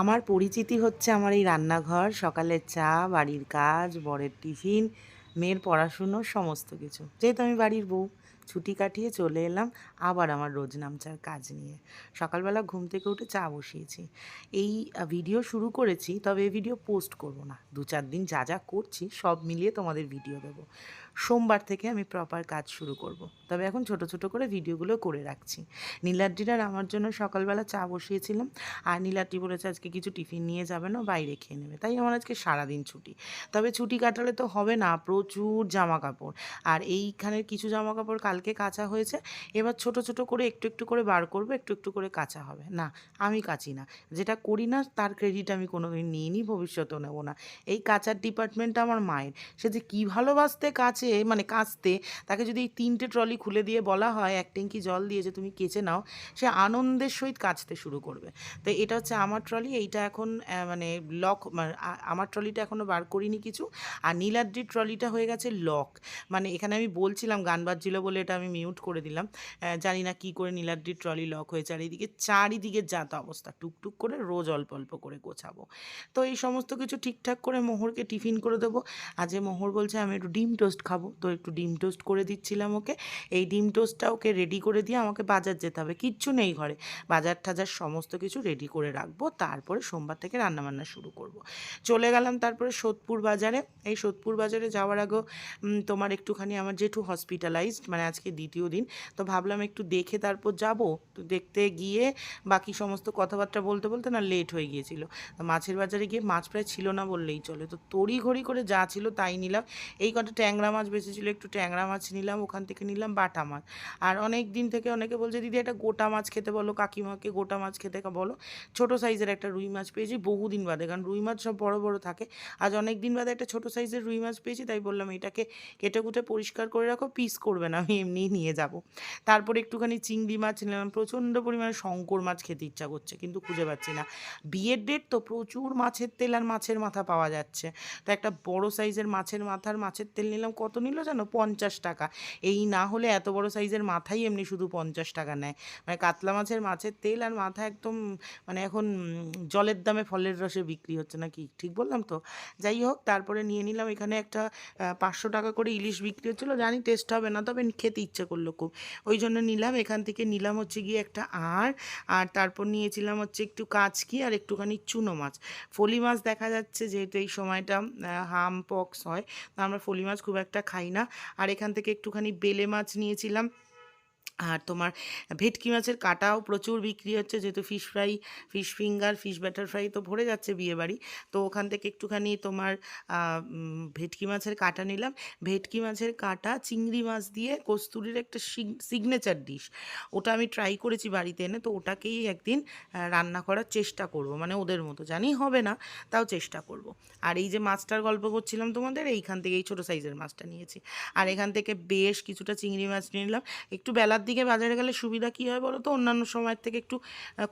আমার পরিচিতি হচ্ছে আমার এই রান্নাঘর, সকালের চা, বাড়ির কাজ, বরের টিফিন, মেয়ের পড়াশুনো, সমস্ত কিছু। যেহেতু আমি বাড়ির বউ, ছুটি কাটিয়ে চলে এলাম আবার আমার রোজ নামচার কাজ নিয়ে। সকালবেলা ঘুম থেকে উঠে চা বসিয়েছি। এই ভিডিও শুরু করেছি, তবে এই ভিডিও পোস্ট করব না। দু চার দিন যা যা করছি সব মিলিয়ে তোমাদের ভিডিও দেবো। সোমবার থেকে আমি প্রপার কাজ শুরু করব। তবে এখন ছোট ছোট করে ভিডিওগুলো করে রাখছি। নীলাদ্রিরার আমার জন্য সকালবেলা চা বসিয়েছিলাম। আর নীলাদ্রি বলেছে আজকে কিছু টিফিন নিয়ে যাবে না, বাইরে খেয়ে নেবে। তাই আমার আজকে সারাদিন ছুটি। তবে ছুটি কাটালে তো হবে না, প্রচুর জামা কাপড় আর এইখানের কিছু জামা কাপড় কালকে কাচা হয়েছে, এবার ছোট ছোট করে একটু একটু করে বার করব, একটু একটু করে কাচা হবে। না, আমি কাচি না। যেটা করি না, তার ক্রেডিট আমি কোনোদিন নিই ভবিষ্যতেও নেব না। এই কাচার ডিপার্টমেন্টটা আমার মায়ের। সে যে কী ভালোবাসতে কাছে মানে কাচতে, তাকে যদি এই তিনটে ট্রলি খুলে দিয়ে বলা হয়, এক ট্যাঙ্কি জল দিয়ে যে তুমি কেচে নাও, সে আনন্দের সহিত কাচতে শুরু করবে। তো এটা হচ্ছে আমার ট্রলি, এইটা এখন মানে লক আমার ট্রলিটা এখনও বার করিনি কিছু। আর নীলাদ্রির ট্রলিটা হয়ে গেছে লক। মানে এখানে আমি বলছিলাম, গান বাজছিল বলে এটা আমি মিউট করে দিলাম। জানি না কি করে নীলাদ্রির ট্রলি লক হয়েছে। আর এইদিকে চারিদিকে যাত অবস্থা, টুকটুক করে রোজ অল্প অল্প করে গোছাবো। তো এই সমস্ত কিছু ঠিকঠাক করে মোহরকে টিফিন করে দেবো। আজ মোহর বলছে, আমি একটু ডিম টোস্ট খাব। তো একটু ডিম টোস্ট করে দিচ্ছিলাম ওকে। এই ডিম টোস্টটা ওকে রেডি করে দিয়ে আমাকে বাজার যেতে হবে। কিচ্ছু নেই ঘরে। বাজার টাজার সমস্ত কিছু রেডি করে রাখব। তারপরে সোমবার থেকে রান্নাবান্না শুরু করব। চলে গেলাম তারপরে সোদপুর বাজারে। এই সোদপুর বাজারে যাওয়ার আগেও তোমার একটুখানি আমার জেঠু হসপিটালাইজড মানে আজকে দ্বিতীয় দিন। তো ভাবলাম একটু দেখে তারপর যাব। তো দেখতে গিয়ে বাকি সমস্ত কথাবার্তা বলতে বলতে না লেট হয়ে গিয়েছিল। তো মাছের বাজারে গিয়ে মাছ প্রায় ছিল না বললেই চলে। তো তড়ি ঘড়ি করে যা ছিল তাই নিলাম। এই কটা ট্যাংরা মাছ বেঁচেছিল, একটু ট্যাংরা মাছ নিলাম, ওখান থেকে নিলাম। বাটা মাছ। আর অনেক দিন থেকে অনেকে বলছে, দিদি, একটা গোটা মাছ খেতে বলো, কাকিমাকে গোটা মাছ খেতে বলো, ছোট সাইজের একটা রুই মাছ পেয়েছি বহুদিন বাদে, কারণ রুই মাছ সব বড় বড় থাকে। আজ অনেক দিন বাদে একটা ছোট সাইজের রুই মাছ পেয়েছি, তাই বললাম, এটাকে কেটে কুটে পরিষ্কার করে রাখো, পিস করবে না, আমি এমনিই নিয়ে যাব। তারপর একটুখানি চিংড়ি মাছ নিলাম, প্রচণ্ড পরিমাণে শঙ্কর মাছ খেতে ইচ্ছা করছে, কিন্তু খুঁজে পাচ্ছি না। বিয়ের ডেট তো প্রচুর মাছের তেল আর মাছের মাথা পাওয়া যাচ্ছে। তো একটা বড় সাইজের মাছের মাথার মাছের তেল নিলাম, কত নিল জানো? পঞ্চাশ টাকা। এই না হলে এত বড় সাইজের মাথাই এমনি শুধু পঞ্চাশ টাকা নেয়। মানে কাতলা মাছের মাছের তেল আর মাথা একদম মানে এখন জলের দামে ফলের রসে বিক্রি হচ্ছে নাকি? ঠিক বললাম তো? যাই হোক, তারপরে নিয়ে নিলাম এখানে একটা পাঁচশো টাকা করে ইলিশ বিক্রি হচ্ছিল। জানি টেস্ট হবে না, তবে খেতে ইচ্ছে করল খুব। ওই জন্য নিলাম, এখান থেকে নিলাম হচ্ছে গিয়ে একটা আর আর তারপর নিয়েছিলাম হচ্ছে একটু কাচকি আর একটুখানি চুনো মাছ। ফলি মাছ দেখা যাচ্ছে যেহেতু এই সময়টা হাম, পক্স হয়, তো আমরা ফলি মাছ খুব একটা খাই না। আর এখান থেকে একটুখানি বেলে মাছ নিয়েছিলাম। আর তোমার ভেটকি মাছের কাটাও প্রচুর বিক্রি হচ্ছে, যেহেতু fish fry fish finger fish batter fry তো ভরে যাচ্ছে বিয়েবাড়ি। তো ওখান থেকে একটুখানি তোমার ভেটকি মাছের কাটা নিলাম। ভেটকি মাছের কাটা চিংড়ি মাছ দিয়ে কস্তুরির একটা সিগনেচার ডিশ ওটা আমি ট্রাই করেছি বাড়িতে এনে, তো ওটাকেই একদিন রান্না করার চেষ্টা করব। মানে ওদের মতো জানি হবে না, তাও চেষ্টা করব। আর এই যে মাছটার গল্প করছিলাম তোমাদের, এইখান থেকে এই ছোটো সাইজের মাছটা নিয়েছি। আর এখান থেকে বেশ কিছুটা চিংড়ি মাছ নিয়ে নিলাম। একটু বেলার দিকে বাজারে গেলে সুবিধা কী হয় বলো তো? অন্যান্য সময়ের থেকে একটু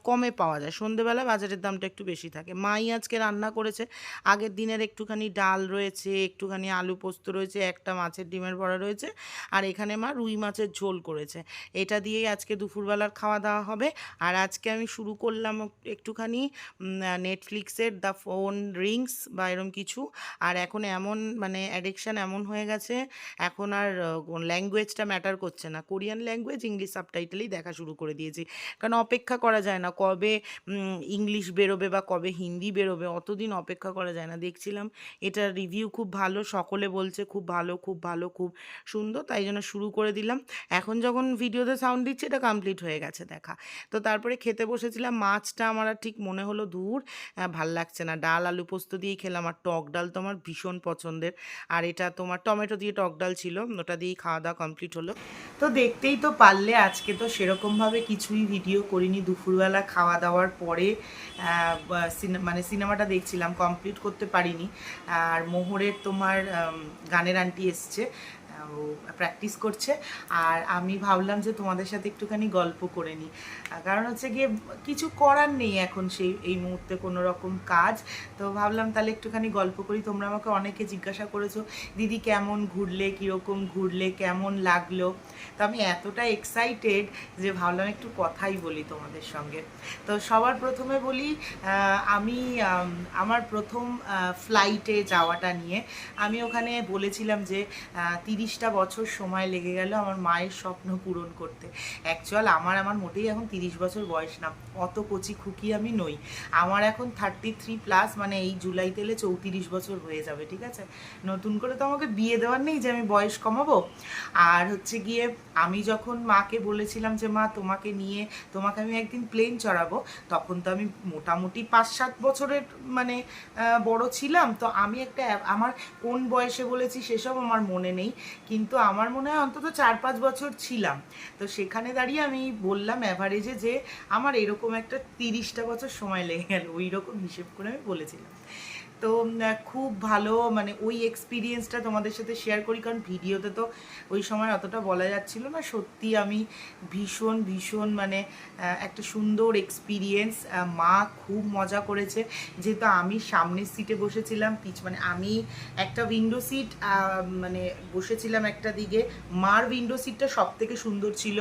কমে পাওয়া যায়। সন্ধেবেলা বাজারের দামটা একটু বেশি থাকে। মাই আজকে রান্না করেছে। আগের দিনের একটুখানি ডাল রয়েছে, একটুখানি আলু পোস্ত রয়েছে, একটা মাছের ডিমের বড়া রয়েছে, আর এখানে মা রুই মাছের ঝোল করেছে। এটা দিয়েই আজকে দুপুরবেলার খাওয়া দাওয়া হবে। আর আজকে আমি শুরু করলাম একটুখানি নেটফ্লিক্সের দ্য ফোন রিংস বা এরম কিছু। আর এখন এমন মানে অ্যাডিকশান এমন হয়ে গেছে। এখন আর ল্যাঙ্গুয়েজটা ম্যাটার করছে না। কোরিয়ান ল্যাঙ্গুয়েজ ইংলিশ সাবটাইটেলেই দেখা শুরু করে দিয়েছি। কারণ অপেক্ষা করা যায় না, কবে ইংলিশ বেরোবে বা কবে হিন্দি বেরোবে, অতদিন অপেক্ষা করা যায় না। দেখছিলাম এটার রিভিউ খুব ভালো, সকলে বলছে খুব ভালো খুব ভালো, খুব সুন্দর, তাই জন্য শুরু করে দিলাম। এখন যখন ভিডিওতে সাউন্ড দিচ্ছে, এটা কমপ্লিট হয়ে গেছে দেখা। তো তারপরে খেতে বসেছিলাম, মাছটা আমার আর ঠিক মনে হলো দূর। ভালো লাগছে না, ডাল, আলু পোস্ত দিয়েই খেলাম। আর টক ডাল তো আমার ভীষণ পছন্দের। আর এটা তোমার টমেটো দিয়ে টক ডাল ছিল, ওটা দিয়েই খাওয়া দাওয়া কমপ্লিট হলো। তো দেখতেই তো পারলে আজকে তো সেরকমভাবে কিছুই ভিডিও করিনি। দুপুরবেলা খাওয়া দাওয়ার পরে মানে সিনেমাটা দেখছিলাম কমপ্লিট করতে পারিনি। আর মোহরের তোমার গানের আন্টি এসছে। প্র্যাকটিস করছে। আর আমি ভাবলাম যে তোমাদের সাথে একটুখানি গল্প করে নিই। কারণ হচ্ছে গিয়ে কিছু করার নেই এখন সেই, এই মুহূর্তে কোনো রকম কাজ। তো ভাবলাম তাহলে একটুখানি গল্প করি। তোমরা আমাকে অনেকে জিজ্ঞাসা করেছ, দিদি কেমন ঘুরলে, কীরকম ঘুরলে, কেমন লাগল? তো আমি এতটা এক্সাইটেড যে ভাবলাম একটু কথাই বলি তোমাদের সঙ্গে। তো সবার প্রথমে বলি আমি আমার প্রথম ফ্লাইটে যাওয়াটা নিয়ে আমি ওখানে বলেছিলাম যে তিরিশটা বছর সময় লেগে গেল আমার মায়ের স্বপ্ন পূরণ করতে। অ্যাকচুয়াল আমার আমার মোটেই এখন তিরিশ বছর বয়স না। অত কচি খুকি আমি নই। আমার এখন থার্টি থ্রি প্লাস মানে এই জুলাই তেলে চৌত্রিশ বছর হয়ে যাবে, ঠিক আছে? নতুন করে তো আমাকে বিয়ে দেওয়ার নেই যে আমি বয়স কমাবো। আর হচ্ছে গিয়ে আমি যখন মাকে বলেছিলাম যে, মা, তোমাকে নিয়ে, তোমাকে আমি একদিন প্লেন চড়াবো, তখন তো আমি মোটামুটি পাঁচ সাত বছরের মানে বড় ছিলাম। তো আমি একটা, আমার কোন বয়সে বলেছি সেসব আমার মনে নেই। কিন্তু আমার মনে হয় অন্তত চার পাঁচ বছর ছিলাম। তো সেখানে দাঁড়িয়ে আমি বললাম অ্যাভারেজে যে আমার এরকম একটা তিরিশটা বছর সময় লেগে গেল ওই রকম হিসেব করে আমি বলেছিলাম। তো খুব ভালো মানে ওই এক্সপিরিয়েন্সটা তোমাদের সাথে শেয়ার করি, কারণ ভিডিওতে তো ওই সময় অতটা বলা যাচ্ছিল না। সত্যি আমি ভীষণ ভীষণ মানে একটা সুন্দর এক্সপিরিয়েন্স মা খুব মজা করেছে। যেহেতু আমি সামনের সিটে বসেছিলাম, পিছ মানে আমি একটা উইন্ডো সিট মানে বসেছিলাম একটা দিকে, মার উইন্ডো সিটটা সব থেকে সুন্দর ছিল।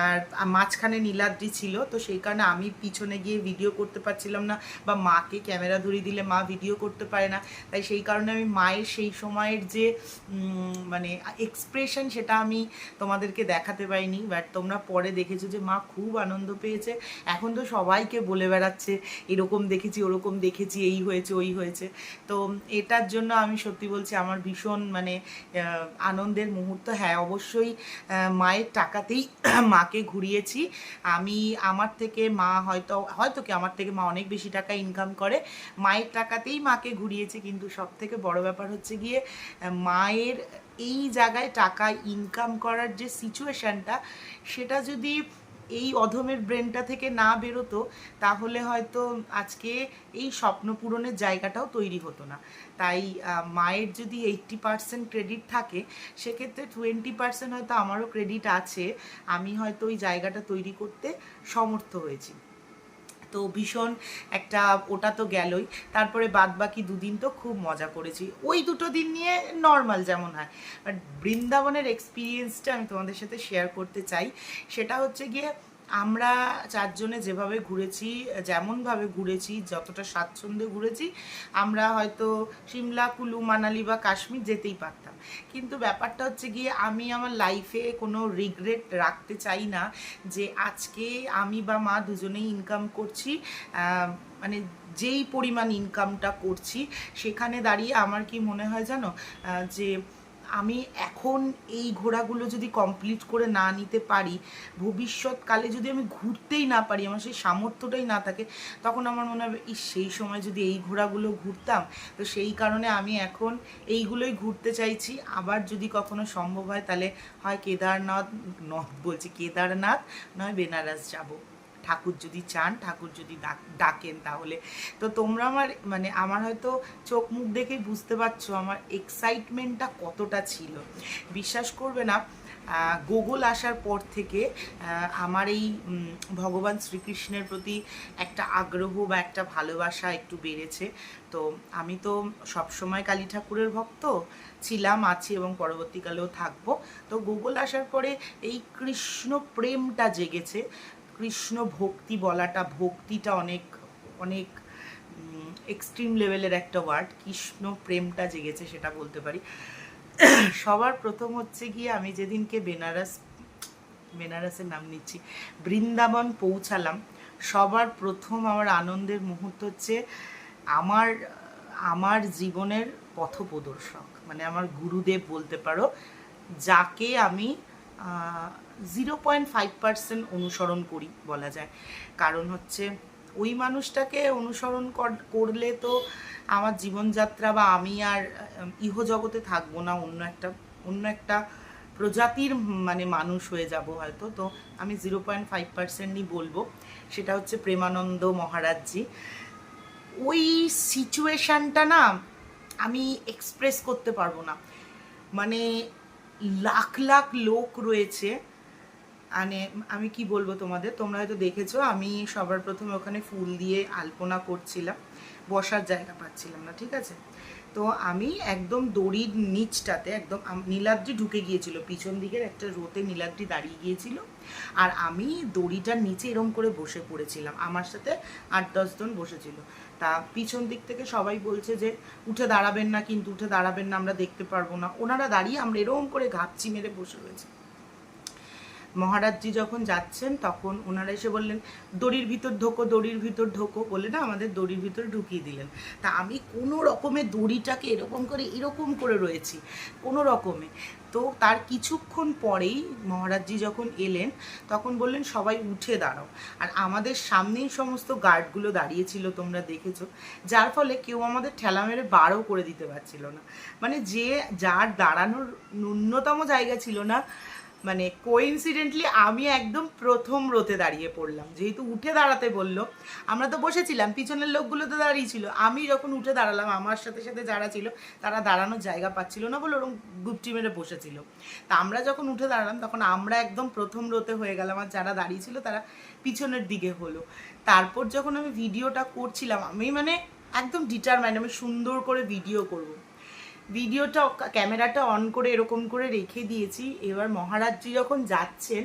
আর মাঝখানে নীলাদ্রি ছিল, তো সেই কারণে আমি পিছনে গিয়ে ভিডিও করতে পারছিলাম না, বা মাকে ক্যামেরা ধরিয়ে দিলে মা ভিডিও পারে না। তাই সেই কারণে আমি মায়ের সেই সময়ের যে মানে এক্সপ্রেশন সেটা আমি তোমাদেরকে দেখাতে পারিনি। বাট তোমরা পরে দেখেছ যে মা খুব আনন্দ পেয়েছে। এখন তো সবাইকে বলে বেড়াচ্ছে, এরকম দেখেছি, ওরকম দেখেছি, এই হয়েছে, ওই হয়েছে। তো এটার জন্য আমি সত্যি বলছি, আমার ভীষণ মানে আনন্দের মুহূর্ত। হ্যাঁ অবশ্যই মায়ের টাকাতেই মাকে ঘুরিয়েছি। আমি, আমার থেকে মা হয়তো হয়তো কি আমার থেকে মা অনেক বেশি টাকা ইনকাম করে। মায়ের টাকাতেই মাকে ঘুরিয়েছে, কিন্তু সব থেকে বড় ব্যাপার হচ্ছে গিয়ে মায়ের এই জায়গায় টাকা ইনকাম করার যে সিচুয়েশানটা সেটা যদি এই অধমের ব্রেনটা থেকে না বেরোতো, তাহলে হয়তো আজকে এই স্বপ্ন পূরণের জায়গাটাও তৈরি হতো না। তাই মায়ের যদি এইট্টি পার্সেন্ট ক্রেডিট থাকে, সেক্ষেত্রে টোয়েন্টি পার্সেন্ট হয়তো আমারও ক্রেডিট আছে, আমি হয়তো ওই জায়গাটা তৈরি করতে সমর্থ হয়েছি। তো ভীষণ একটা, ওটা তো গেলই। তারপরে বাদ বাকি দুদিন তো খুব মজা করেছি। ওই দুটো দিন নিয়ে নর্মাল যেমন হয়। বাট বৃন্দাবনের এক্সপিরিয়েন্সটা আমি তোমাদের সাথে শেয়ার করতে চাই। সেটা হচ্ছে গিয়ে আমরা চারজনে যেভাবে ঘুরেছি, যেমনভাবে ঘুরেছি, যতটা স্বাচ্ছন্দ্যে ঘুরেছি, আমরা হয়তো সিমলা, কুলু, মানালি বা কাশ্মীর যেতেই পারতাম। কিন্তু ব্যাপারটা হচ্ছে গিয়ে আমি আমার লাইফে কোনো রিগ্রেট রাখতে চাই না যে আজকে আমি বা মা দুজনেই ইনকাম করছি মানে যেই পরিমাণ ইনকামটা করছি, সেখানে দাঁড়িয়ে আমার কি মনে হয় জানো? যে আমি এখন এই ঘোরাগুলো যদি কমপ্লিট করে না নিতে পারি, ভবিষ্যৎকালে যদি আমি ঘুরতেই না পারি, আমার সেই সামর্থ্যটাই না থাকে, তখন আমার মনে হবে, ইস, সেই সময় যদি এই ঘোরাগুলো ঘুরতাম, তো সেই কারণে আমি এখন এইগুলোই ঘুরতে চাইছি। আবার যদি কখনো সম্ভব হয়, তাহলে হয় কেদারনাথ নথ বলছি কেদারনাথ, নয় বেনারস যাব। ঠাকুর যদি চান, ঠাকুর যদি ডাকেন তাহলে। তো তোমরা আমার মানে আমার হয়তো চোখ মুখ দেখেই বুঝতে পারছ আমার এক্সাইটমেন্টটা কতটা ছিল। বিশ্বাস করবে না গুগল আসার পর থেকে আমার এই ভগবান শ্রীকৃষ্ণের প্রতি একটা আগ্রহ বা একটা ভালোবাসা একটু বেড়েছে। তো আমি তো সবসময় কালী ঠাকুরের ভক্ত, ছিলাম, আছি এবং পরবর্তীকালেও থাকব। তো গুগল আসার পরে এই কৃষ্ণ প্রেমটা জেগেছে। কৃষ্ণ ভক্তি বলাটা, ভক্তিটা অনেক অনেক এক্সট্রিম লেভেলের একটা ওয়ার্ড কৃষ্ণ প্রেমটা জেগেছে সেটা বলতে পারি। সবার প্রথম হচ্ছে গিয়ে আমি যেদিনকে বেনারস, বেনারসের নাম নিচ্ছি, বৃন্দাবন পৌঁছালাম, সবার প্রথম আমার আনন্দের মুহূর্ত হচ্ছে আমার আমার জীবনের পথপ্রদর্শক। মানে আমার গুরুদেব বলতে পারো, যাকে আমি জিরো পয়েন্ট ফাইভ পার্সেন্ট অনুসরণ করি বলা যায়। কারণ হচ্ছে ওই মানুষটাকে অনুসরণ কর- করলে তো আমার জীবনযাত্রা বা আমি আর ইহজগতে থাকব না, অন্য একটা অন্য একটা প্রজাতির মানে মানুষ হয়ে যাব হয়তো। তো আমি জিরো পয়েন্ট ফাইভ পার্সেন্টই বলব। সেটা হচ্ছে প্রেমানন্দ মহারাজজি। ওই সিচুয়েশানটা না আমি এক্সপ্রেস করতে পারব না। মানে লাখ লাখ লোক রয়েছে। মানে আমি কি বলব তোমাদের? তোমরা হয়তো দেখেছ, আমি সবার প্রথমে ওখানে ফুল দিয়ে আলপনা করছিলাম। বসার জায়গা পাচ্ছিলাম না, ঠিক আছে? তো আমি একদম দড়ির নিচটাতে, একদম নীলাদ্রি ঢুকে গিয়েছিল। পিছন দিকের একটা রোতে নীলাদ্রি দাঁড়িয়ে গিয়েছিল। আর আমি দড়িটার নিচে এরম করে বসে পড়েছিলাম। আমার সাথে আট দশজন বসেছিল। তা পিছন দিক থেকে সবাই বলছে যে, উঠে দাঁড়াবেন না কিন্তু, উঠে দাঁড়াবেন না, আমরা দেখতে পারব না। ওনারা দাঁড়িয়ে আমরা এরকম করে ঘাপচি মেরে বসে রয়েছি। মহারাজজি যখন যাচ্ছেন, তখন ওনারা এসে বললেন, দড়ির ভিতর ঢোকো, দড়ির ভিতর ঢোকো বলে না আমাদের দড়ির ভিতর ঢুকিয়ে দিলেন। তা আমি কোনো রকমে দড়িটাকে এরকম করে এরকম করে রয়েছি, কোনো রকমে। তো তার কিছুক্ষণ পরেই মহারাজজি যখন এলেন, তখন বললেন, সবাই উঠে দাঁড়াও। আর আমাদের সামনেই সমস্ত গার্ডগুলো দাঁড়িয়েছিল, তোমরা দেখেছ। যার ফলে কেউ আমাদের ঠেলা মেরে বারও করে দিতে পারছিল না। মানে যে, যার দাঁড়ানোর ন্যূনতম জায়গা ছিল না মানে কোইন্সিডেন্টলি আমি একদম প্রথম রোতে দাঁড়িয়ে পড়লাম। যেহেতু উঠে দাঁড়াতে বলল, আমরা তো বসেছিলাম, পিছনের লোকগুলো তো দাঁড়িয়েছিল আমি যখন উঠে দাঁড়ালাম, আমার সাথে সাথে যারা ছিল, তারা দাঁড়ানোর জায়গা পাচ্ছিল না বলে ওরকম গুপটি মেরে বসেছিল। তা আমরা যখন উঠে দাঁড়ালাম, তখন আমরা একদম প্রথম রোতে হয়ে গেলাম আর যারা দাঁড়িয়েছিল তারা পিছনের দিকে হলো। তারপর যখন আমি ভিডিওটা করছিলাম, আমি মানে একদম ডিটারমাইন্ড আমি সুন্দর করে ভিডিও করব। ভিডিওটা ক্যামেরাটা অন করে এরকম করে রেখে দিয়েছি। এবার মহারাজজি যখন যাচ্ছেন,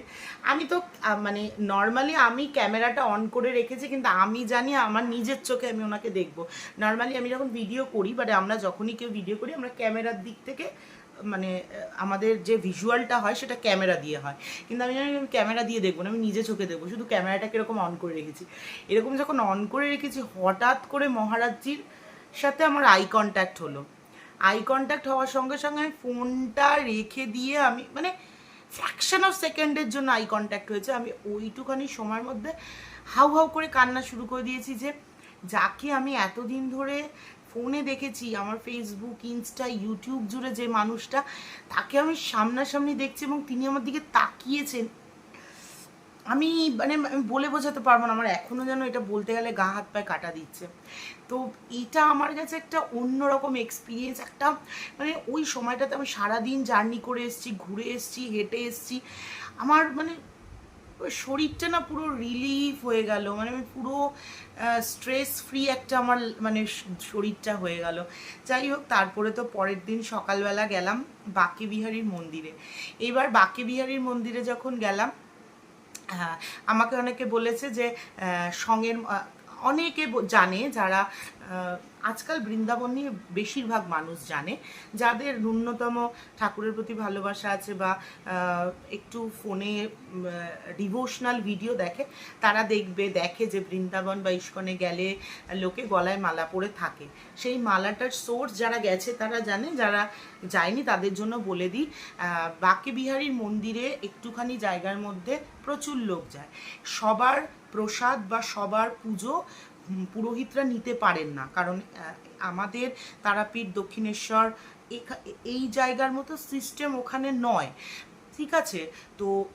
আমি তো মানে নর্মালি আমি ক্যামেরাটা অন করে রেখেছি, কিন্তু আমি জানি আমার নিজের চোখে আমি ওনাকে দেখব। নর্মালি আমি যখন ভিডিও করি বাট আমরা যখনই কেউ ভিডিও করি, আমরা ক্যামেরার দিক থেকে মানে আমাদের যে ভিজুয়ালটা হয়, সেটা ক্যামেরা দিয়ে হয়। কিন্তু আমি জানি আমি ক্যামেরা দিয়ে দেখব না, আমি নিজে চোখে দেখব, শুধু ক্যামেরাটাকে এরকম অন করে রেখেছি। এরকম যখন অন করে রেখেছি, হঠাৎ করে মহারাজজির সাথে আমার আই কন্ট্যাক্ট হলো। আই কন্ট্যাক্ট হওয়ার সঙ্গে সঙ্গে আমি ফোনটা রেখে দিয়ে আমি মানে ফ্র্যাকশন অফ সেকেন্ডের জন্য আই কন্ট্যাক্ট হয়েছে। আমি ওইটুখানি সময়ের মধ্যে হাউ হাউ করে কান্না শুরু করে দিয়েছি যে, যাকে আমি এতদিন ধরে ফোনে দেখেছি, আমার ফেসবুক ইনস্টা ইউটিউব জুড়ে যে মানুষটা, তাকে আমি সামনাসামনি দেখছি এবং তিনি আমার দিকে তাকিয়েছেন। আমি মানে আমি বলে বোঝাতে পারব না, আমার এখনও যেন এটা বলতে গেলে গা, হাত, পায়ে কাটা দিচ্ছে। তো এটা আমার কাছে একটা অন্যরকম এক্সপিরিয়েন্স একটা মানে ওই সময়টাতে আমি সারাদিন জার্নি করে এসেছি, ঘুরে এসেছি, হেঁটে এসেছি। আমার মানে শরীরটা না পুরো রিলিফ হয়ে গেল মানে আমি পুরো স্ট্রেস ফ্রি একটা আমার মানে শরীরটা হয়ে গেল। যাই হোক, তারপরে তো পরের দিন সকালবেলা গেলাম বাকে বিহারীর মন্দিরে। এবার বাকে বিহারীর মন্দিরে যখন গেলাম হ্যাঁ আমাকে অনেকে বলেছে যে সঙ্গের অনেকে জানে যারা আজকাল বৃন্দাবন নিয়ে বেশিরভাগ মানুষ জানে। যাদের ন্যূনতম ঠাকুরের প্রতি ভালোবাসা আছে বা একটু ফোনে ডিভোশনাল ভিডিও দেখে, তারা দেখবে, দেখে যে বৃন্দাবন বা ইস্কনে গেলে লোকে গলায় মালা পরে থাকে। সেই মালাটার সোর্স যারা গেছে, তারা জানে, যারা যায়নি তাদের জন্য বলে দিই বাকে বিহারীর মন্দিরে একটুখানি জায়গার মধ্যে প্রচুর লোক যায়। সবার প্রসাদ বা সবার পুজো পুরোহিতরা নিতে পারেন না। কারণ আমাদের তারাপীঠ দক্ষিণেশ্বর এই জায়গার মতো সিস্টেম ওখানে নয়। ঠিক আছে? তো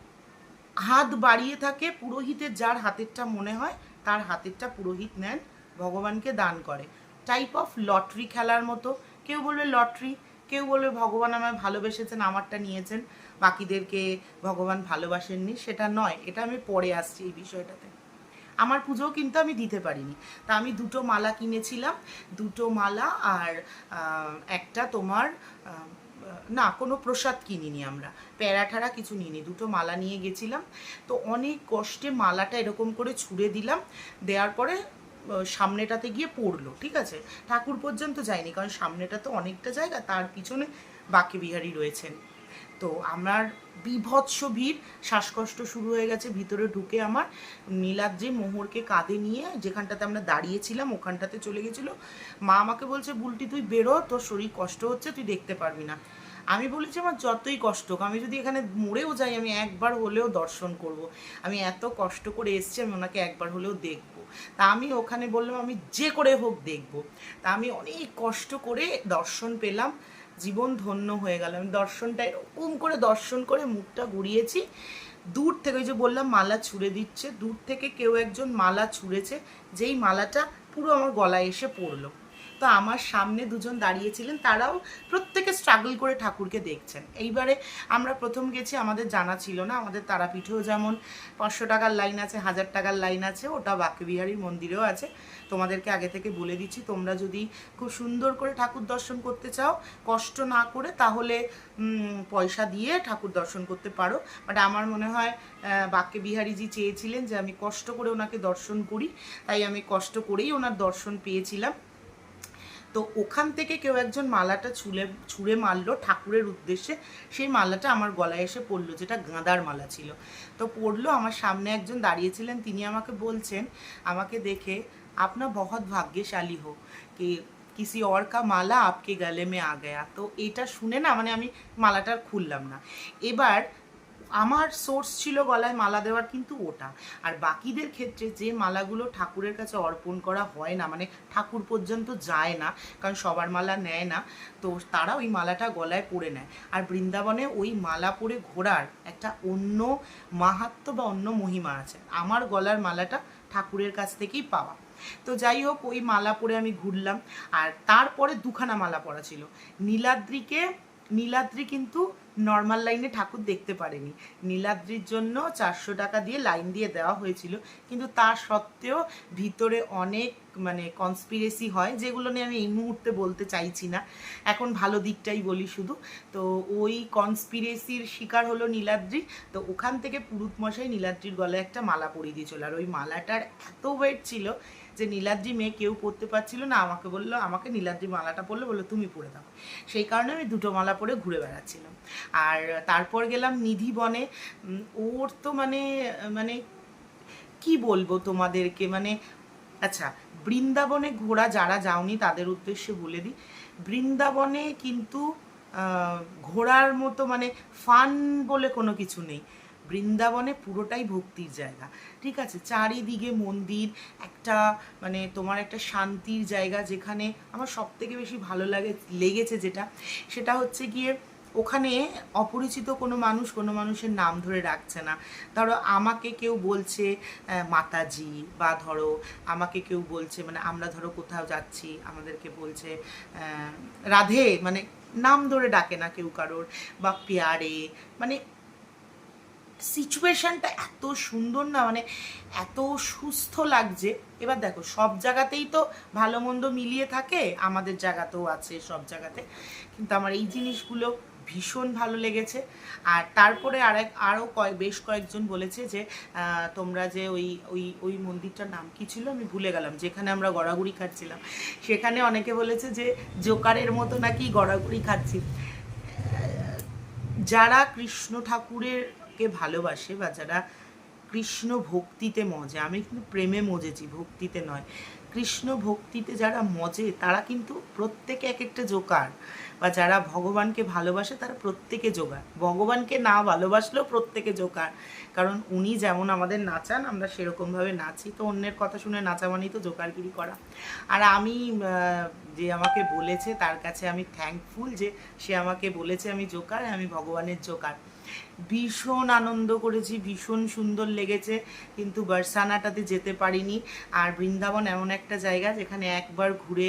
হাত বাড়িয়ে থাকে, পুরোহিতের যার হাতেরটা মনে হয়, তার হাতেরটা পুরোহিত নেন, ভগবানকে দান করে। টাইপ অফ লটারি খেলার মতো। কেউ বলবে লটারি কেউ বলবে, ভগবান আমায় ভালোবেসেছেন, আমারটা নিয়েছেন। বাকিদেরকে ভগবান ভালোবাসেননি। সেটা নয়। এটা আমি পরে আসছি এই বিষয়টাতে। আমার পুজোও কিন্তু আমি দিতে পারিনি। তা আমি দুটো মালা কিনেছিলাম, দুটো মালা আর একটা তোমার না, কোনো প্রসাদ কিনিনি আমরা। প্যারাঠারা কিছু নিইনি, দুটো মালা নিয়ে গেছিলাম। তো অনেক কষ্টে মালাটা এরকম করে ছুঁড়ে দিলাম, দেওয়ার পরে সামনেটাতে গিয়ে পড়ল, ঠিক আছে? ঠাকুর পর্যন্ত যায়নি, কারণ সামনেটা তো অনেকটা জায়গা, তার পিছনে বাকি বিহারী রয়েছেন। তো আমার বিভৎস ভিড়, শ্বাসকষ্ট শুরু হয়ে গেছে, ভিতরে ঢুকে আমার নীলাদ্রি মোহরকে কাঁধে নিয়ে যেখানটাতে আমরা দাঁড়িয়েছিলাম, ওখানটাতে চলে গেছিল। মা আমাকে বলছে, বুলটি, তুই বেরো, তোর শরীর কষ্ট হচ্ছে, তুই দেখতে পারবি না। আমি বলেছি, আমার যতই কষ্ট আমি যদি এখানে মরেও যাই, আমি একবার হলেও দর্শন করব। আমি এত কষ্ট করে এসেছি, আমি ওনাকে একবার হলেও দেখব। তা আমি ওখানে বললাম, আমি যে করে হোক দেখব। তা আমি অনেক কষ্ট করে দর্শন পেলাম। জীবন ধন্য হয়ে গেল। আমি দর্শনটা এরকম করে দর্শন করে মুখটা ঘুরিয়েছি। দূর থেকে ওই যে বললাম, মালা ছুঁড়ে দিচ্ছে। দূর থেকে কেউ একজন মালা ছুঁড়েছে, যেই মালাটা পুরো আমার গলায় এসে পড়ল। তো আমার সামনে দুজন দাঁড়িয়েছিলেন, তারাও প্রত্যেকে স্ট্রাগল করে ঠাকুরকে দেখছেন। এইবারে আমরা প্রথম গেছি, আমাদের জানা ছিল না, আমাদের তারাপীঠেও যেমন পাঁচশো টাকার লাইন আছে, হাজার টাকার লাইন আছে, ওটা বাঁকবিহারীর মন্দিরেও আছে। তোমাদেরকে আগে থেকে বলে দিচ্ছি, তোমরা যদি খুব সুন্দর করে ঠাকুর দর্শন করতে চাও, কষ্ট না করে তাহলে পয়সা দিয়ে ঠাকুর দর্শন করতে পারো। বাট আমার মনে হয় বাক্যে বিহারীজি চেয়েছিলেন যে আমি কষ্ট করে ওনাকে দর্শন করি, তাই আমি কষ্ট করেই ওনার দর্শন পেয়েছিলাম। তো ওখান থেকে কেউ একজন মালাটা ছুলে, ছুঁড়ে মারলো ঠাকুরের উদ্দেশ্যে। সেই মালাটা আমার গলায় এসে পড়ল, যেটা গাঁদার মালা ছিল। তো পড়ল, আমার সামনে একজন দাঁড়িয়েছিলেন, তিনি আমাকে বলছেন, আমাকে দেখে আপনা বহুত ভাগ্যশালী হো কি কিসি অর কা মালা আপকে গেলে মে আ তো এটা শুনে না মানে আমি মালাটা খুললাম না। এবার আমার সোর্স ছিল গলায় মালা দেওয়ার কিন্তু ওটা। আর বাকিদের ক্ষেত্রে যে মালাগুলো ঠাকুরের কাছে অর্পণ করা হয় না মানে ঠাকুর পর্যন্ত যায় না, কারণ সবার মালা নেয় না, তো তারা ওই মালাটা গলায় পরে নেয়। আর বৃন্দাবনে ওই মালা পরে ঘোরার একটা অন্য মাহাত্ম বা অন্য মহিমা আছে। আমার গলার মালাটা ঠাকুরের কাছ থেকেই পাওয়া। তো যাই হোক, ওই মালা পরে আমি ঘুরলাম। আর তারপরে দুখানা মালা পরা ছিল। নীলাদ্রিকে, নীলাদ্রি কিন্তু নর্মাল লাইনে ঠাকুর দেখতে পারেনি। নীলাদ্রির জন্য চারশো টাকা দিয়ে লাইন দিয়ে দেওয়া হয়েছিল। কিন্তু তা সত্ত্বেও ভিতরে অনেক মানে কনস্পিরেসি হয়, যেগুলো নিয়ে আমি এই মুহূর্তে বলতে চাইছি না। এখন ভালো দিকটাই বলি শুধু। তো ওই কনস্পিরেসির শিকার হলো নীলাদ্রি। তো ওখান থেকে পুরুত মশাই নীলাদ্রির গলায় একটা মালা পরিয়ে দিয়েছিল। আর ওই মালাটার এত ওয়েট ছিল যে নীলাদ্রি মেয়ে কেউ পরতে পারছিল না, আমাকে বলল, আমাকে নীলাদ্রি মালাটা পরলো বলল, তুমি পরে দাও সেই কারণে আমি দুটো মালা পরে ঘুরে বেড়াচ্ছিলাম। আর তারপর গেলাম নিধি বনে। ওর তো মানে মানে কি বলব তোমাদেরকে? মানে আচ্ছা বৃন্দাবনে ঘোরা যারা যাওনি, তাদের উদ্দেশ্যে বলে দিই। বৃন্দাবনে কিন্তু ঘোরার মতো মানে ফান বলে কোনো কিছু নেই। বৃন্দাবনে পুরোটাই ভক্তির জায়গা, ঠিক আছে? চারিদিকে মন্দির, একটা মানে তোমার একটা শান্তির জায়গা যেখানে আমার সব থেকে বেশি ভালো লাগে, লেগেছে যেটা, সেটা হচ্ছে গিয়ে ওখানে অপরিচিত কোনো মানুষ কোনো মানুষের নাম ধরে রাখছে না। ধরো আমাকে কেউ বলছে মাতাজি বা ধরো আমাকে কেউ বলছে মানে আমরা ধরো কোথাও যাচ্ছি, আমাদেরকে বলছে রাধে মানে নাম ধরে ডাকে না কেউ কারোর, বা পেয়ারে মানে সিচুয়েশনটা এত সুন্দর না মানে এত সুস্থ লাগছে। এবার দেখো, সব জায়গাতেই তো ভালো মন্দ মিলিয়ে থাকে, আমাদের জায়গাতেও আছে সব জায়গাতে। কিন্তু আমার এই জিনিসগুলো ভীষণ ভালো লেগেছে। আর তারপরে আর এক আরও কয়েক বেশ কয়েকজন বলেছে যে তোমরা যে ওই ওই ওই মন্দিরটার নাম কি ছিল? আমি ভুলে গেলাম, যেখানে আমরা গড়াগুড়ি খাচ্ছিলাম। সেখানে অনেকে বলেছে যে, জোকারের মতো নাকি গড়াগুড়ি খাচ্ছি। যারা কৃষ্ণ ঠাকুরেরকে ভালোবাসে বা যারা কৃষ্ণ ভক্তিতে মজে, আমি কিন্তু প্রেমে মজেছি, ভক্তিতে নয়। কৃষ্ণ ভক্তিতে যারা মজে, তারা কিন্তু প্রত্যেকে এক একটা জোকার। বা যারা ভগবানকে ভালোবাসে, তারা প্রত্যেকে জোগার ভগবানকে না ভালোবাসলেও প্রত্যেকে জোকার। কারণ উনি যেমন আমাদের নাচান, আমরা সেরকমভাবে নাচি। তো অন্যের কথা শুনে নাচা মানেই তো জোকারগিরি করা। আর আমি যে আমাকে বলেছে, তার কাছে আমি থ্যাঙ্কফুল যে সে আমাকে বলেছে আমি জোকার, আমি ভগবানের জোকার। ভীষণ আনন্দ করেছি, ভীষণ সুন্দর লেগেছে, কিন্তু বার্সানাটাতে যেতে পারিনি। আর বৃন্দাবন এমন একটা জায়গা যেখানে একবার ঘুরে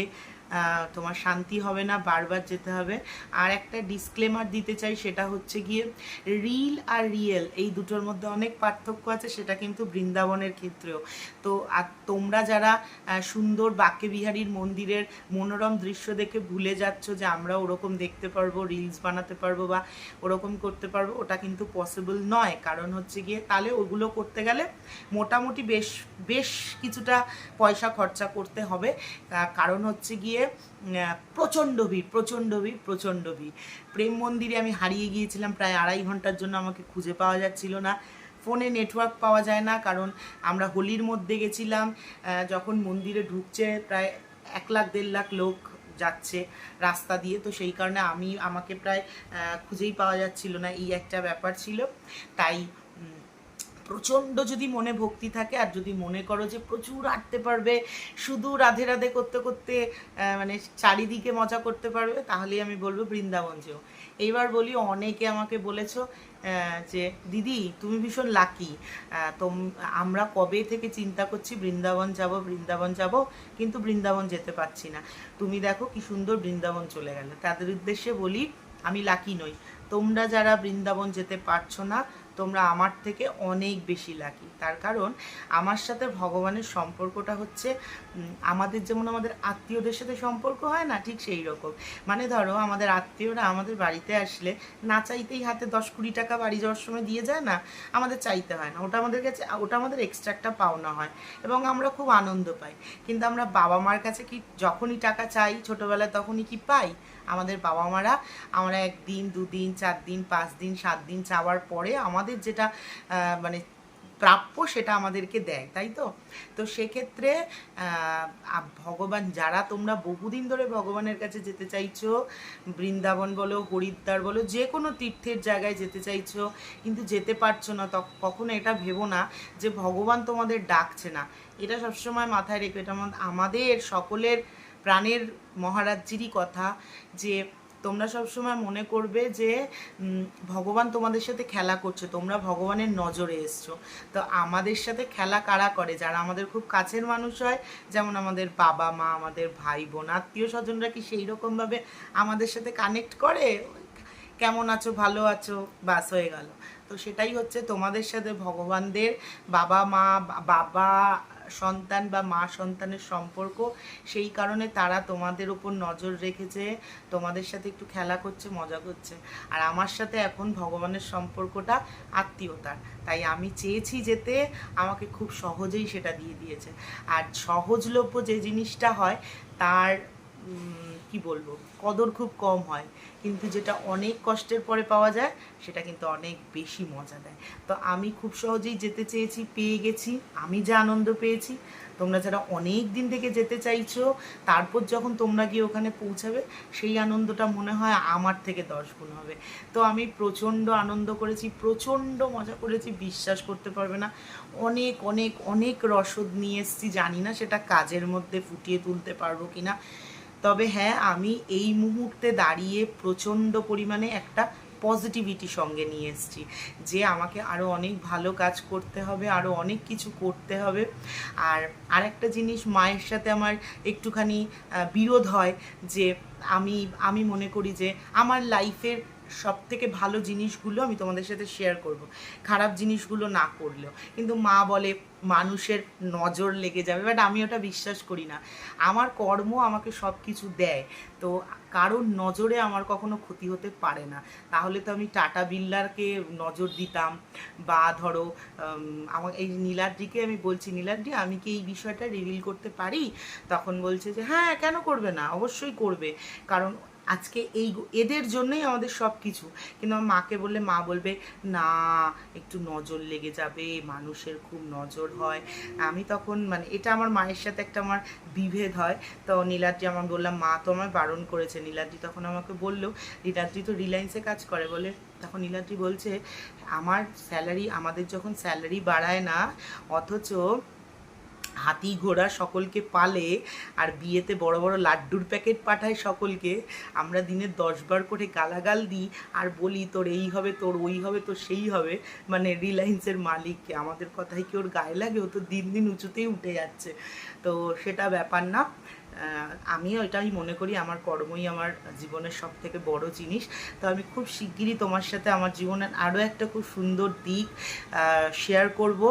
তোমার শান্তি হবে না, বারবার যেতে হবে। আর একটা ডিসক্লেমার দিতে চাই, সেটা হচ্ছে গিয়ে রিল আর রিয়েল এই দুটোর মধ্যে অনেক পার্থক্য আছে, সেটা কিন্তু বৃন্দাবনের ক্ষেত্রেও। তো, আর তোমরা যারা সুন্দর বাক্যে বিহারীর মন্দিরের মনোরম দৃশ্য দেখে ভুলে যাচ্ছ যে আমরা ওরকম দেখতে পারব রিলস বানাতে পারব বা ওরকম করতে পারব, ওটা কিন্তু পসিবল নয়। কারণ হচ্ছে গিয়ে তাহলে ওগুলো করতে গেলে মোটামুটি বেশ বেশ কিছুটা পয়সা খরচা করতে হবে। কারণ হচ্ছে গিয়ে আহ, প্রচণ্ড ভিড় প্রচণ্ড ভিড় প্রচণ্ড ভিড়। প্রেম মন্দিরে আমি হারিয়ে গিয়েছিলাম প্রায় আড়াই ঘণ্টার জন্য আমাকে খুঁজে পাওয়া যাচ্ছিল না। ফোনে নেটওয়ার্ক পাওয়া যায় না কারণ আমরা হোলির মধ্যে গেছিলাম যখন মন্দিরে ঢুকছে প্রায় এক লাখ দেড় লাখ লোক যাচ্ছে রাস্তা দিয়ে। তো সেই কারণে আমি আমাকে প্রায় খুঁজেই পাওয়া যাচ্ছিল না। এই একটা ব্যাপার ছিল। তাই প্রচণ্ড যদি মনে ভক্তি থাকে, আর যদি মনে করো যে প্রচুর আটতে পারবে, শুধু রাধে রাধে করতে করতে মানে চারিদিকে মজা করতে পারবে, তাহলেই আমি বলব বৃন্দাবন যেও এইবার বলি, অনেকে আমাকে বলেছ যে দিদি, তুমি ভীষণ লাকি তোম, আমরা কবে থেকে চিন্তা করছি বৃন্দাবন যাব বৃন্দাবন যাব, কিন্তু বৃন্দাবন যেতে পারছি না। তুমি দেখো কি সুন্দর বৃন্দাবন চলে গেল। তাদের উদ্দেশ্যে বলি, আমি লাকি নই। তোমরা যারা বৃন্দাবন যেতে পারছ না তোমরা আমার থেকে অনেক বেশি লাকি তার কারণ, আমার সাথে ভগবানের সম্পর্কটা হচ্ছে আমাদের যেমন আমাদের আত্মীয়দের সাথে সম্পর্ক হয় না, ঠিক সেই রকম। মানে ধরো, আমাদের আত্মীয়রা আমাদের বাড়িতে আসলে না চাইতেই হাতে দশ কুড়ি টাকা বাড়ি যাওয়ার সময় দিয়ে যায় না, আমাদের চাইতে হয় না। ওটা আমাদের কাছে, ওটা আমাদের এক্সট্রা একটা পাওনা হয় এবং আমরা খুব আনন্দ পাই। কিন্তু আমরা বাবা মার কাছে কি, যখনই টাকা চাই, ছোটোবেলায় তখনই কি পাই? আমাদের বাবা মারা আমরা একদিন, দুদিন চার দিন পাঁচ দিন সাত দিন চাওয়ার পরে আমাদের যেটা মানে প্রাপ্য সেটা আমাদেরকে দেয়, তাই তো? তো সেক্ষেত্রে ভগবান যারা তোমরা বহুদিন ধরে ভগবানের কাছে যেতে চাইছো, বৃন্দাবন বলো, হরিদ্বার বলো যে কোনো তীর্থের জায়গায় যেতে চাইছো, কিন্তু যেতে পারছ না কখনো এটা ভেবো না যে ভগবান তোমাদের ডাকছে না। এটা সবসময় মাথায় রেখে, এটা আমাদের সকলের প্রাণের মহারাজ্যেরই কথা যে তোমরা সবসময় মনে করবে যে ভগবান তোমাদের সাথে খেলা করছে, তোমরা ভগবানের নজরে এসছো। তো আমাদের সাথে খেলা কারা করে? যারা আমাদের খুব কাছের মানুষ হয়, যেমন আমাদের বাবা মা, আমাদের ভাই বোন, আত্মীয় স্বজনরা কি সেই রকমভাবে আমাদের সাথে কানেক্ট করে? কেমন আছো, ভালো আছো? বাস হয়ে গেল। তো সেটাই হচ্ছে তোমাদের সাথে ভগবানদের বাবা মা বাবা সন্তান বা মা সন্তানের সম্পর্ক, সেই কারণে তারা তোমাদের উপর নজর রেখেছে, তোমাদের সাথে একটু খেলা করছে, মজা করছে। আর আমার সাথে এখন ভগবানের সম্পর্কটা আত্মীয়তার। তাই আমি চেয়েছি যেতে, আমাকে খুব সহজেই সেটা দিয়ে দিয়েছে। আর সহজলভ্য যে জিনিসটা হয়, তার কি বলব, কদর খুব কম হয়। কিন্তু যেটা অনেক কষ্টের পরে পাওয়া যায়, সেটা কিন্তু অনেক বেশি মজা দেয়। তো আমি খুব সহজেই যেতে চেয়েছি, পেয়ে গেছি, আমি যা আনন্দ পেয়েছি। তোমরা যারা অনেক দিন থেকে যেতে চাইছো, তারপর যখন তোমরা গিয়ে ওখানে পৌঁছাবে, সেই আনন্দটা মনে হয় আমার থেকে দশ গুণ হবে। তো আমি প্রচণ্ড আনন্দ করেছি, প্রচণ্ড মজা করেছি, বিশ্বাস করতে পারবে না। অনেক অনেক অনেক রসদ নিয়ে এসেছি, জানি না সেটা কাজের মধ্যে ফুটিয়ে তুলতে পারব কিনা। তবে হ্যাঁ আমি এই মুহূর্তে দাঁড়িয়ে প্রচণ্ড পরিমাণে একটা পজিটিভিটি সঙ্গে নিয়ে এসছি, যে আমাকে আরও অনেক ভালো কাজ করতে হবে আরও অনেক কিছু করতে হবে। আর আরেকটা জিনিস মায়ের সাথে আমার একটুখানি বিরোধ হয়, যে আমি আমি মনে করি যে আমার লাইফের সব থেকে ভালো জিনিসগুলো আমি তোমাদের সাথে শেয়ার করব। খারাপ জিনিসগুলো না করলেও। কিন্তু মা বলে, মানুষের নজর লেগে যাবে। বাট আমি ওটা বিশ্বাস করি না। আমার কর্ম আমাকে সব কিছু দেয়। তো কারোর নজরে আমার কখনো ক্ষতি হতে পারে না। তাহলে তো আমি টাটা বিল্লারকে নজর দিতাম। বা ধরো আমার এই নীলাদ্রিকে আমি বলছি, নীলাদ্রি, আমি কি এই বিষয়টা রিভিল করতে পারি? তখন বলছে যে হ্যাঁ কেন করবে না? অবশ্যই করবে। কারণ আজকে এই এদের জন্যই আমাদের সব কিছু কিন্তু আমার মাকে বললে, মা বলবে, না, একটু নজর লেগে যাবে, মানুষের খুব নজর হয়। আমি তখন মানে এটা আমার মায়ের সাথে একটা আমার বিভেদ হয়। তো নীলাদ্রি আমার বললাম, মা তো আমায় বারণ করেছে। নীলাদ্রি তখন আমাকে বলল, নীলাদ্রি তো রিলায়েন্সে কাজ করে। বলে, তখন নীলাদ্রি বলছে, আমার স্যালারি, আমাদের যখন স্যালারি বাড়ায় না, অথচ হাতি ঘোড়া সকলকে পালে আর বিয়েতে বড় বড় লাড্ডুর প্যাকেট পাঠায় সকলকে। আমরা দিনে দশবার করে গালাগাল দিই আর বলি তোর এই হবে তোর ওই হবে তোর সেই হবে। মানে রিলায়েন্সের মালিককে। আমাদের কথাই কি ওর গায়ে লাগে? ও তো দিন দিন উঁচুতেই উঠে যাচ্ছে। তো সেটা ব্যাপার না। আহ, আমিও এটাই মনে করি আমার কর্মই আমার জীবনের সব থেকে বড় জিনিস। তো আমি খুব শিগগিরই তোমার সাথে আমার জীবনের আরও একটা খুব সুন্দর দিক শেয়ার করব।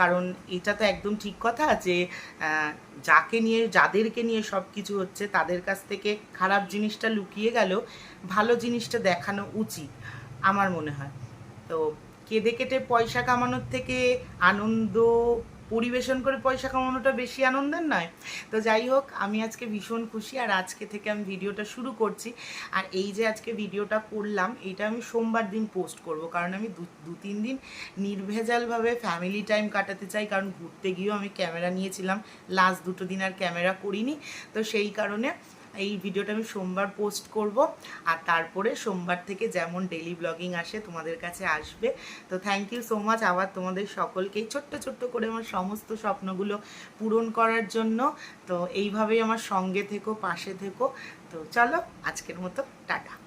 কারণ এটা তো একদম ঠিক কথা যে যাকে নিয়ে, যাদেরকে নিয়ে সব কিছু হচ্ছে তাদের কাছ থেকে খারাপ জিনিসটা লুকিয়ে গেল, ভালো জিনিসটা দেখানো উচিত, আমার মনে হয়। তো কেঁদে কেটে পয়সা কামানোর থেকে আনন্দ পরিবেশন করে পয়সা কামানোটা বেশি আনন্দের নয়। তো যাই হোক, আমি আজকে ভীষণ খুশি আর আজকে থেকে আমি ভিডিওটা শুরু করছি। আর এই যে আজকে ভিডিওটা করলাম, এটা আমি সোমবার দিন পোস্ট করব। কারণ আমি দু তিন দিন নির্ভেজালভাবে ফ্যামিলি টাইম কাটাতে চাই। কারণ ঘুরতে গিয়েও আমি ক্যামেরা নিয়েছিলাম। লাস্ট দুটো দিন আর ক্যামেরা করিনি। তো সেই কারণে এই ভিডিওটা আমি সোমবার পোস্ট করব আর তারপরে সোমবার থেকে যেমন ডেলি ব্লগিং আসে তোমাদের কাছে আসবে। তো থ্যাংক ইউ সো মাচ আবার তোমাদের সকলকেই ছোট্ট ছোট্ট করে আমার সমস্ত স্বপ্নগুলো পূরণ করার জন্য। তো এইভাবেই আমার সঙ্গে থেকো, পাশে থেকো। তো চলো আজকের মতো, টাটা।